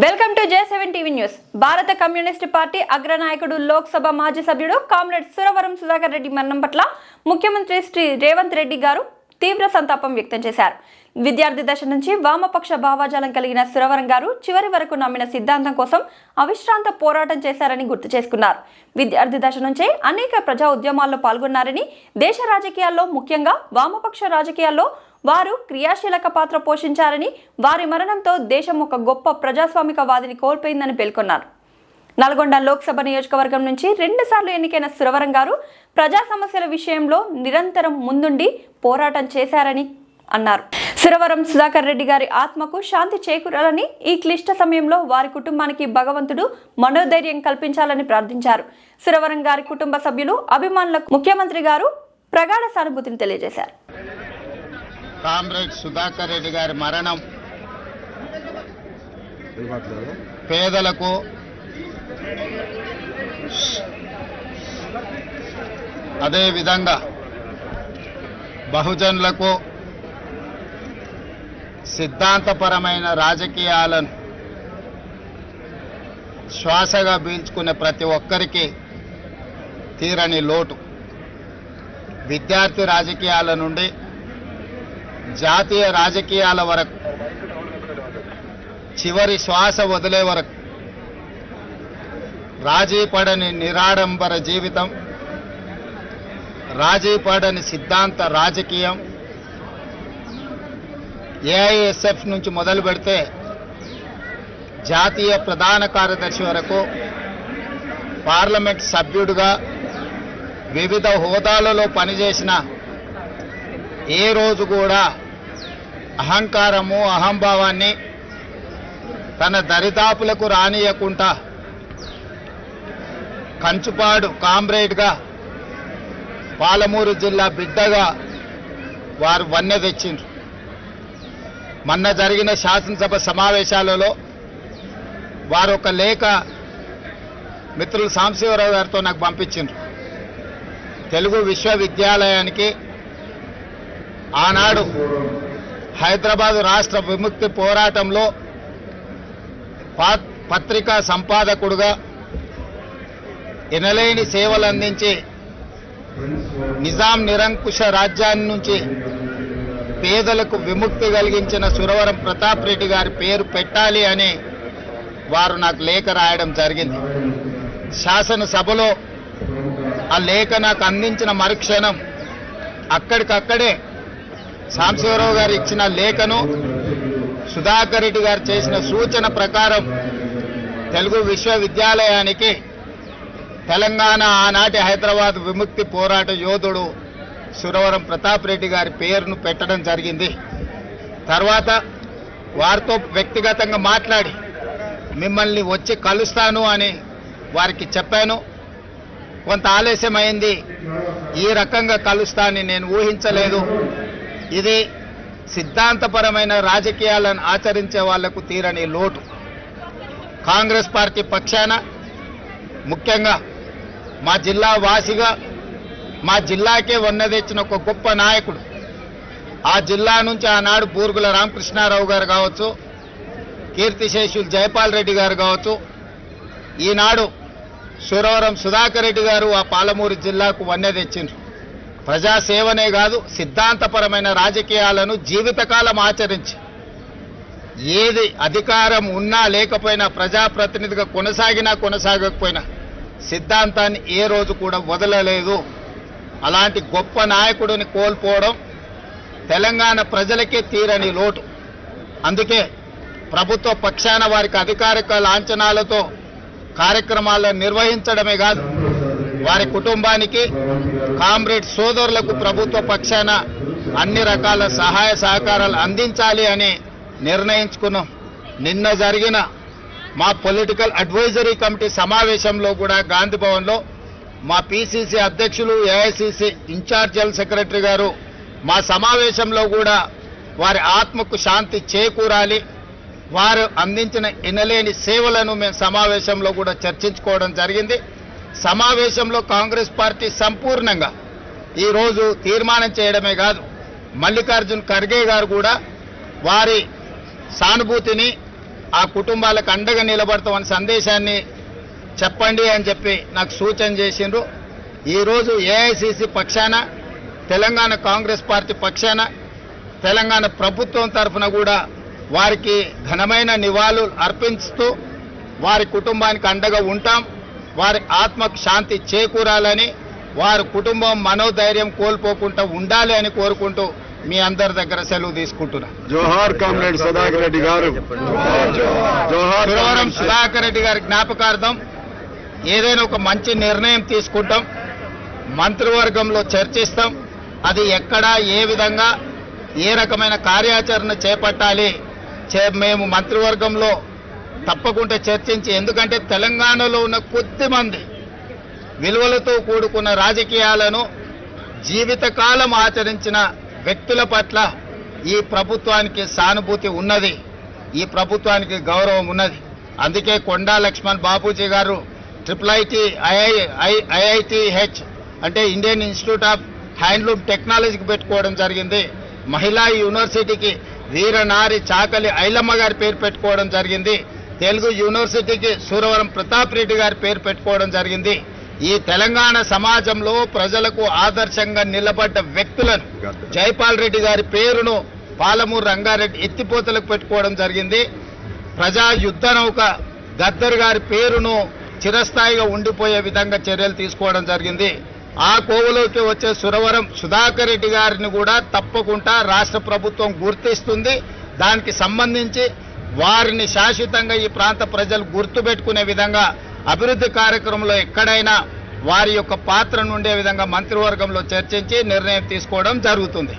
Welcome to J seven TV news. భారత communist party అగ్రనాయకుడు లోక్సభ మాజీ సభ్యుడు కామ్రేడ్ సురవరం సుధాకర్ రెడ్డి మరణం పట్ల ముఖ్యమంత్రి శ్రీ రేవంత్ రెడ్డి గారు తీవ్ర సంతాపం వ్యక్తం చేశారు. విద్యార్థి దశ నుంచి వామపక్ష భావాజాలం కలిగిన సురవరం గారు చివరి వరకు నమ్మిన సిద్ధాంతం కోసం అవిశ్రాంత పోరాటం చేశారని గుర్తు చేసుకున్నారు. విద్యార్థి దశ నుంచే అనేక ప్రజా ఉద్యమాల్లో పాల్గొన్నారని దేశ రాజకీయాల్లో ముఖ్యంగా వామపక్ష రాజకీయాల్లో వారు క్రియాశీలక పాత్ర పోషించారని వారి మరణంతో దేశం ఒక గొప్ప ప్రజాస్వామికవాదిని కోల్పోయిందని పేర్కొన్నారు. నల్గొండ లోక్సభ నియోజకవర్గం నుంచి రెండుసార్లు ఎన్నికైన సురవరం గారు ప్రజా సమస్యల విషయంలో నిరంతరం ముందుండి పోరాటం చేశారని అన్నారు. సురవరం సుధాకర్ రెడ్డి గారి ఆత్మకు శాంతి చేకూరాలని ఈ క్లిష్ట సమయంలో వారి కుటుంబానికి భగవంతుడు మనోధైర్యం కల్పించాలని ప్రార్థించారు. సురవరం గారి కుటుంబ సభ్యులు అభిమానులకు ముఖ్యమంత్రి గారు ప్రగాఢ సానుభూతిని తెలియజేశారు. కామ్రేడ్ సుధాకర్ రెడ్డి గారి మరణం పేదలకు అదేవిధంగా బహుజనులకు సిద్ధాంతపరమైన రాజకీయాలను శ్వాసగా పీల్చుకునే ప్రతి ఒక్కరికి తీరని లోటు. విద్యార్థి రాజకీయాల నుండి జాతీయ రాజకీయాల వరకు చివరి శ్వాస వదిలే వరకు రాజీ పడని నిరాడంబర జీవితం రాజీ పడని సిద్ధాంత రాజకీయం ఏఐఎస్ఎఫ్ నుంచి మొదలు పెడితే జాతీయ ప్రధాన కార్యదర్శి వరకు పార్లమెంట్ సభ్యుడిగా వివిధ హోదాలలో పనిచేసిన ఏ రోజు కూడా అహంకారము అహంభావాన్ని తన దరిదాపులకు రానియకుండా కంచుపాడు కామ్రేడ్గా పాలమూరు జిల్లా బిడ్డగా వారు వన్నె తెచ్చిండ్రు. మొన్న జరిగిన శాసనసభ సమావేశాలలో వారు ఒక లేఖ మిత్రులు సాంశివరావు గారితో నాకు పంపించిండ్రు. తెలుగు విశ్వవిద్యాలయానికి ఆనాడు హైదరాబాదు రాష్ట్ర విముక్తి పోరాటంలో పత్రికా సంపాదకుడుగా ఎనలేని సేవలు అందించి నిజాం నిరంకుశ రాజ్యాన్ని నుంచి పేదలకు విముక్తి కలిగించిన సురవరం ప్రతాప్ రెడ్డి గారి పేరు పెట్టాలి అని వారు నాకు లేఖ రాయడం జరిగింది. శాసనసభలో ఆ లేఖ నాకు అందించిన మరుక్షణం అక్కడికక్కడే సాంబశివరావు గారు ఇచ్చిన లేఖను సుధాకర్ రెడ్డి గారు చేసిన సూచన ప్రకారం తెలుగు విశ్వవిద్యాలయానికి తెలంగాణ ఆనాటి హైదరాబాద్ విముక్తి పోరాట యోధుడు సురవరం ప్రతాప్ రెడ్డి గారి పేరును పెట్టడం జరిగింది. తర్వాత వారితో వ్యక్తిగతంగా మాట్లాడి మిమ్మల్ని వచ్చి కలుస్తాను అని వారికి చెప్పాను. కొంత ఆలస్యమైంది. ఈ రకంగా కలుస్తానని నేను ఊహించలేదు. ఇది సిద్ధాంతపరమైన రాజకీయాలను ఆచరించే వాళ్ళకు తీరని లోటు. కాంగ్రెస్ పార్టీ పక్షాన ముఖ్యంగా మా జిల్లా వాసిగా మా జిల్లాకే వన్న తెచ్చిన ఒక గొప్ప నాయకుడు. ఆ జిల్లా నుంచి ఆనాడు బూరుగుల రామకృష్ణారావు గారు కావచ్చు కీర్తిశేషులు జయపాల్ రెడ్డి గారు కావచ్చు ఈనాడు సురవరం సుధాకర్ రెడ్డి గారు ఆ పాలమూరు జిల్లాకు వన్నె తెచ్చిండ్రు ప్రజాసేవనే కాదు సిద్ధాంతపరమైన రాజకీయాలను జీవితకాలం ఆచరించి ఏది అధికారం ఉన్నా లేకపోయినా ప్రజాప్రతినిధిగా కొనసాగినా కొనసాగకపోయినా సిద్ధాంతాన్ని ఏ రోజు కూడా వదలలేదు. అలాంటి గొప్ప నాయకుడిని కోల్పోవడం తెలంగాణ ప్రజలకే తీరని లోటు. అందుకే ప్రభుత్వ పక్షాన వారికి అధికారిక లాంఛనాలతో కార్యక్రమాలను నిర్వహించడమే కాదు వారి కుటుంబానికి కామ్రేడ్ సోదరులకు ప్రభుత్వ పక్షాన అన్ని రకాల సహాయ సహకారాలు అందించాలి అని నిర్ణయించుకున్నాం. నిన్న జరిగిన మా పొలిటికల్ అడ్వైజరీ కమిటీ సమావేశంలో కూడా గాంధీ భవన్లో మా పిసిసి అధ్యక్షులు ఏఐసిసి ఇన్ఛార్జ్ జనరల్ సెక్రటరీ గారు మా సమావేశంలో కూడా వారి ఆత్మకు శాంతి చేకూరాలి. వారు అందించిన ఎనలేని సేవలను మేము సమావేశంలో కూడా చర్చించుకోవడం జరిగింది. సమావేశంలో కాంగ్రెస్ పార్టీ సంపూర్ణంగా ఈరోజు తీర్మానం చేయడమే కాదు మల్లికార్జున్ ఖర్గే గారు కూడా వారి సానుభూతిని ఆ కుటుంబాలకు అండగా నిలబడతామని సందేశాన్ని చెప్పండి అని చెప్పి నాకు సూచన చేసిండ్రు. ఈరోజు ఏఐసిసి పక్షాన తెలంగాణ కాంగ్రెస్ పార్టీ పక్షాన తెలంగాణ ప్రభుత్వం తరఫున కూడా వారికి ఘనమైన నివాళులు అర్పిస్తూ వారి కుటుంబానికి అండగా ఉంటాం. వారి ఆత్మకు శాంతి చేకూరాలని వారి కుటుంబం మనోధైర్యం కోల్పోకుండా ఉండాలి అని కోరుకుంటూ మీ అందరి దగ్గర సెలవు తీసుకుంటున్నా. జోహార్ కామ్రేడ్ సుధాకర్ రెడ్డి గారు. సురవరం కామ్రేడ్ సుధాకర్ రెడ్డి గారి జ్ఞాపకార్థం ఏదైనా ఒక మంచి నిర్ణయం తీసుకుంటాం. మంత్రివర్గంలో చర్చిస్తాం. అది ఎక్కడ ఏ విధంగా ఏ రకమైన కార్యాచరణ చేపట్టాలి? చే మేము మంత్రివర్గంలో తప్పకుండా చర్చించి ఎందుకంటే తెలంగాణలో ఉన్న కొద్ది మంది విలువలతో కూడుకున్న రాజకీయాలను జీవితకాలం ఆచరించిన వ్యక్తుల పట్ల ఈ ప్రభుత్వానికి సానుభూతి ఉన్నది. ఈ ప్రభుత్వానికి గౌరవం ఉన్నది. అందుకే కొండా లక్ష్మణ్ బాపూజీ గారు ట్రిపుల్ ఐటి ఐఐ ఐఐటిహెచ్ అంటే ఇండియన్ ఇన్స్టిట్యూట్ ఆఫ్ హ్యాండ్లూమ్ టెక్నాలజీకి పెట్టుకోవడం జరిగింది. మహిళా యూనివర్సిటీకి వీరనారి చాకలి ఐలమ్మ గారి పేరు పెట్టుకోవడం జరిగింది. తెలుగు యూనివర్సిటీకి సూరవరం ప్రతాప్ రెడ్డి గారి పేరు పెట్టుకోవడం జరిగింది. ఈ తెలంగాణ సమాజంలో ప్రజలకు ఆదర్శంగా నిలబడ్డ వ్యక్తులను జైపాల్ రెడ్డి గారి పేరును పాలమూరు రంగారెడ్డి ఎత్తిపోతలకు పెట్టుకోవడం జరిగింది. ప్రజా యుద్ధ నౌక గద్దర్ గారి పేరును చిరస్థాయిగా ఉండిపోయే విధంగా చర్యలు తీసుకోవడం జరిగింది. ఆ కోవలోకి వచ్చే సురవరం సుధాకర్ రెడ్డి గారిని కూడా తప్పకుండా రాష్ట్ర ప్రభుత్వం గుర్తిస్తుంది. దానికి సంబంధించి వారిని శాశ్వతంగా ఈ ప్రాంత ప్రజలు గుర్తుపెట్టుకునే విధంగా అభివృద్ధి కార్యక్రమంలో ఎక్కడైనా వారి యొక్క పాత్రను ఉండే విధంగా మంత్రివర్గంలో చర్చించి నిర్ణయం తీసుకోవడం జరుగుతుంది.